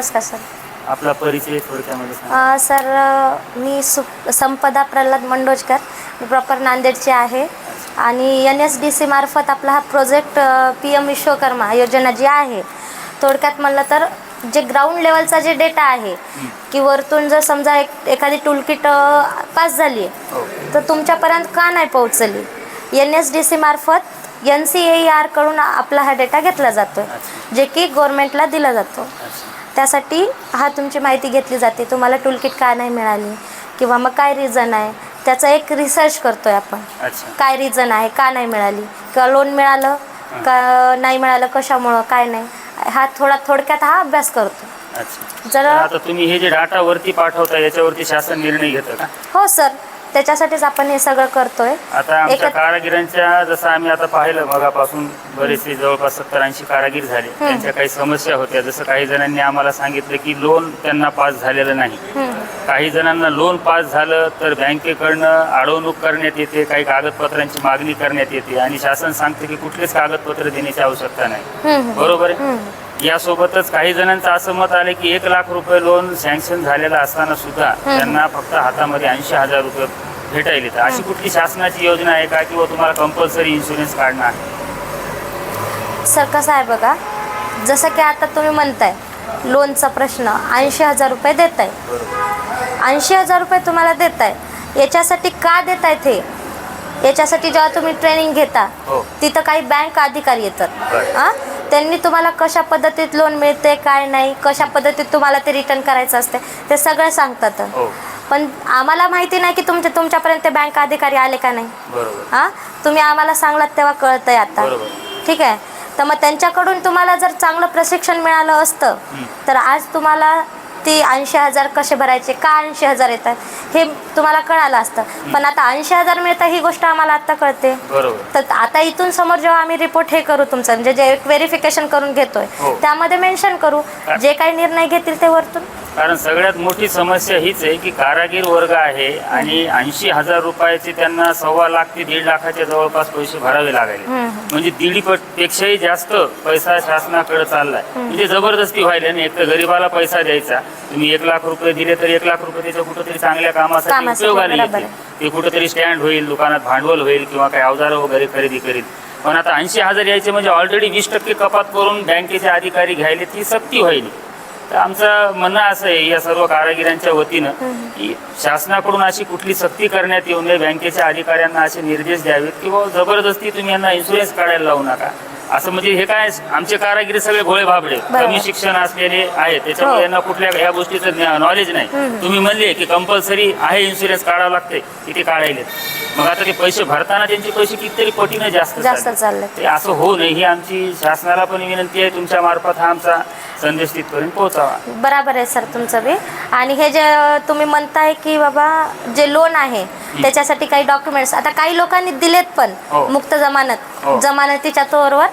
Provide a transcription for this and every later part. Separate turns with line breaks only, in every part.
नमस्कार सर.
आपला परिचय थोडक्यामध्ये सांगा.
अ, सर अ, मी सु संपदा प्रल्हाद मंडोजकर. मी प्रॉपर नांदेडची आहे. आणि एन एस डी सी मार्फत आपला हा प्रोजेक्ट पी एम विश्वकर्मा योजना जी आहे थोडक्यात म्हणलं तर जे ग्राउंड लेवलचा जे डेटा आहे की वरतून जर समजा एक एखादी टूलकिट पास झाली
हो.
तर तुमच्यापर्यंत का नाही पोहोचली? एन एस डी सी मार्फत एन सी ए आरकडून आपला हा डेटा घेतला जातो
अच्छा.
जे की गव्हर्मेंटला दिला जातो.
अच्छा.
त्यासाठी हा तुमची माहिती घेतली जाते. तुम्हाला टूलकिट का नाही मिळाली किंवा मग काय रिझन आहे त्याचा एक रिसर्च करतोय आपण.
अच्छा.
काय रिझन आहे का नाही मिळाली? किंवा लोन मिळालं का नाही मिळालं कशामुळं काय नाही? हा थोडा थोडक्यात हा अभ्यास करतो.
अच्छा.
जर
तर आता तुम्ही हे जे डाटा वरती पाठवता याच्यावरती शासन निर्णय घेतं का?
हो सर. त्याच्यासाठीच आपण हे सगळं करतोय.
आता आमच्या कारागिरांच्या जसं आम्ही आता पाहिलं मगापासून बरेचसे जवळपास सत्तर ऐंशी कारागीर झाले. त्यांच्या काही समस्या होत्या. जसं काही जणांनी आम्हाला सांगितलं की लोन त्यांना पास झालेलं नाही. काही जणांना लोन पास झालं तर बँकेकडनं अडवणूक करण्यात येते काही कागदपत्रांची मागणी करण्यात येते. आणि शासन सांगते की कुठलेच कागदपत्र देण्याची आवश्यकता नाही.
हम्म,
बरोबर आहे? यासोबतच काही जणांचं असं मत आलं की एक लाख रुपये लोन सँक्शन झालेलं असताना सुद्धा त्यांना फक्त हातामध्ये ऐंशी हजार रुपये भेटायले तर अशी कुठली शासनाची योजना आहे का किंवा तुम्हाला कंपल्सरी इन्शुरन्स काढणं आहे?
सर कसं आहे बघा जसं की आता तुम्ही म्हणताय लोनचा प्रश्न ऐंशी हजार रुपये देत आहे ऐंशी हजार रुपये तुम्हाला देत आहे याच्यासाठी का देत आहेत हे? याच्यासाठी जेव्हा तुम्ही ट्रेनिंग घेता
हो.
तिथं काही बँक अधिकारी येतात. हां? त्यांनी तुम्हाला कशा पद्धतीत लोन मिळते काय नाही कशा पद्धतीत तुम्हाला ते रिटर्न करायचं असते ते सगळं सांगतात.
हो.
पण आम्हाला माहिती नाही की तुमच्या तुमच्यापर्यंत बँक अधिकारी आले का नाही. हां? तुम्ही आम्हाला सांगलात तेव्हा कळतंय आता. ठीक आहे? तर मग त्यांच्याकडून तुम्हाला जर चांगलं प्रशिक्षण मिळालं असतं तर आज तुम्हाला ती ऐंशी हजार कसे भरायचे? का ऐंशी हजार येतात? हे तुम्हाला कळालं असतं. पण आता ऐंशी हजार मिळतं ही गोष्ट आम्हाला आता कळते.
बरोबर.
तर आता इथून समोर जेव्हा आम्ही रिपोर्ट हे करू तुमचं म्हणजे जे व्हेरिफिकेशन करून घेतोय
हो.
त्यामध्ये मेन्शन करू. जे काही निर्णय घेतील ते वरतून.
कारण सगळ्यात मोठी समस्या हीच आहे की कारागीर वर्ग आहे आणि ऐंशी हजार रुपयाचे त्यांना सव्वा लाख ते दीड लाखाच्या जवळपास पैसे भरावे लागायले म्हणजे दीड पट पेक्षाही जास्त पैसा शासनाकडे चाललाय. म्हणजे जबरदस्ती व्हायला नाही. एक तर गरीबाला पैसा द्यायचा. तुम्ही एक लाख रुपये दिले तर एक लाख रुपये त्याच्या कुठेतरी चांगल्या कामासाठी उपयोगाला
बरोबर
येतील ते कुठेतरी स्टँड होईल दुकानात भांडवल होईल किंवा काही अवजारं वगैरे खरेदी करील. पण आता ऐंशी हजार यायचे म्हणजे ऑलरेडी वीस टक्के कपात करून बँकेचे अधिकारी घ्यायले ती सक्ती व्हायली तर आमचं म्हणणं असं आहे या सर्व कारागिरांच्या वतीनं की शासनाकडून अशी कुठली सक्ती करण्यात येऊ नये बँकेच्या अधिकाऱ्यांना असे निर्देश द्यावेत किंवा जबरदस्ती तुम्ही यांना इन्शुरन्स काढायला लावू नका. असं म्हणजे हे काय आमचे कारागिरी सगळे भोळे भाबडे. कमी शिक्षण असलेले आहेत त्याच्यामुळे
हो.
यांना कुठल्या या गोष्टीचं नॉलेज नाही. तुम्ही म्हणले की कंपल्सरी आहे इन्शुरन्स काढावं लागते की ते काढायले मग आता ते पैसे भरताना त्यांचे पैसे कितीतरी पटीनं जास्त
जास्त
झाले. ते असं होऊ नये ही आमची शासनाला पण विनंती आहे तुमच्या मार्फत हा आमचा संदेश तिथपर्यंत पोहोचावा
बराबर आहे सर तुमचं बी आणि हे जे तुम्ही म्हणताय की बाबा जे लोन आहे त्याच्यासाठी काही डॉक्युमेंट्स आता काही लोकांनी दिलेत पण
हो.
मुक्त जमानत
हो.
जमानतीच्या तोरवर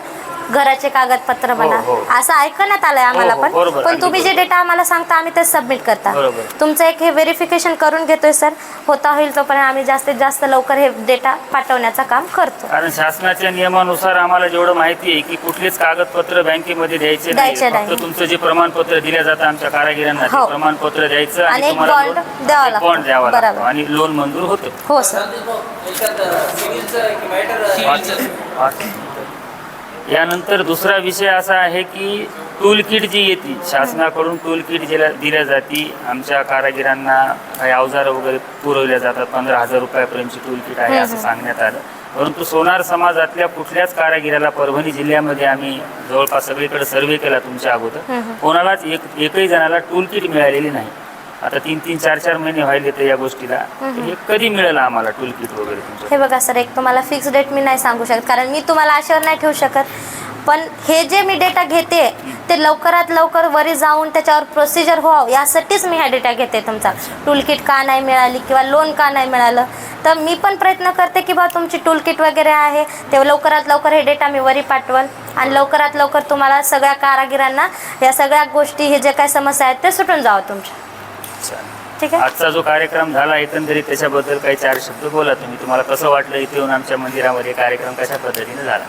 घराचे कागदपत्र म्हणा
हो.
असं ऐकण्यात आलंय आम्हाला
हो,
पण
बरोबर,
पण
अगदी
तुम्ही जे
बरोबर.
डेटा आम्हाला सांगता आम्ही ते सबमिट करता
बरोबर.
तुमचं एक हे व्हेरिफिकेशन करून घेतोय सर होता होईल तोपर्यंत आम्ही जास्तीत जास्त लवकर हे डेटा पाठवण्याचं काम करतो
कारण शासनाच्या नियमानुसार आम्हाला जेवढं माहिती आहे की कुठलेच कागदपत्र बँकेमध्ये द्यायचे नाही
द्यायचे
फक्त. तुमचं जे प्रमाणपत्र दिलं जातं आमच्या कारागिरांना ते
हो.
प्रमाणपत्र द्यायचं
आणि एक bond द्यावा लागतो.
bond द्यावा लागतो
बरोबर.
आणि लोन मंजूर होतं
हो सर
यानंतर दुसरा विषय असा आहे की टूल किट जी येते शासनाकडून टूल किट जिला दिल्या जाते. आमच्या कारागिरांना काही अवजारं वगैरे पुरवल्या जातात. पंधरा हजार रुपयापर्यंतची टूल किट आहे असं सांगण्यात आलं. परंतु सोनार समाजातल्या कुठल्याच कारागिराला परभणी जिल्ह्यामध्ये आम्ही जवळपास सगळीकडे सर्वे केला तुमच्या अगोदर. कोणालाच एक एकही जणाला टूल किट मिळालेली नाही. आता तीन तीन चार चार महिने व्हायले तर या गोष्टीला. तर हे कधी मिळेल आम्हाला टूल किट वगैरे तुमचं?
हे बघा सर एक तुम्हाला फिक्स डेट मी नाही सांगू शकत कारण मी तुम्हाला आशेवर नाही ठेवू शकत. पण हे जे मी डेटा घेते ते लवकरात लवकर वरी जाऊन त्याच्यावर प्रोसिजर व्हावं यासाठीच मी हा डेटा घेते तुमचा. टूलकिट का नाही मिळाली किंवा लोन का नाही मिळालं तर मी पण प्रयत्न करते की बा तुमची टूलकिट वगैरे आहे ते लवकरात लवकर हे डेटा मी वरी पाठवल आणि लवकरात लवकर तुम्हाला सगळ्या कारागिरांना या सगळ्या गोष्टी हे जे काय समस्या आहेत ते सुटून जावं तुमच्या. ठीक आहे.
आजचा जो कार्यक्रम झाला एकंदरीत त्याच्याबद्दल काही चार शब्द बोला तुम्ही. तुम्हाला कसं वाटलं इथे येऊन आमच्या मंदिरामध्ये कार्यक्रम कशा पद्धतीने झाला?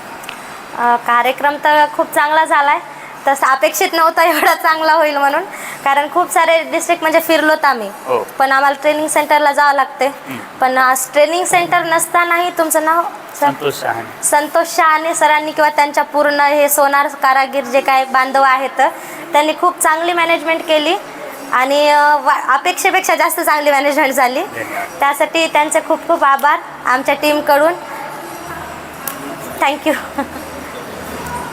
अ, कार्यक्रम तर खूप चांगला झाला आहे तसं अपेक्षित नव्हतं एवढा चांगला होईल म्हणून. कारण खूप सारे डिस्ट्रिक्ट म्हणजे फिरलोत आम्ही.
हो.
पण आम्हाला ट्रेनिंग सेंटरला जावं लागते. पण ट्रेनिंग सेंटर नसतानाही तुमचं नाव?
संतोष शहाणे.
संतोष शहाणे सरांनी किंवा त्यांच्या पूर्ण हे सोनार कारागीर जे काय बांधव आहेत त्यांनी खूप चांगली मॅनेजमेंट केली. आणि अपेक्षेपेक्षा जास्त चांगली मॅनेजमेंट झाली. त्यासाठी त्यांचे खूप खूप आभार आमच्या टीमकडून थँक्यू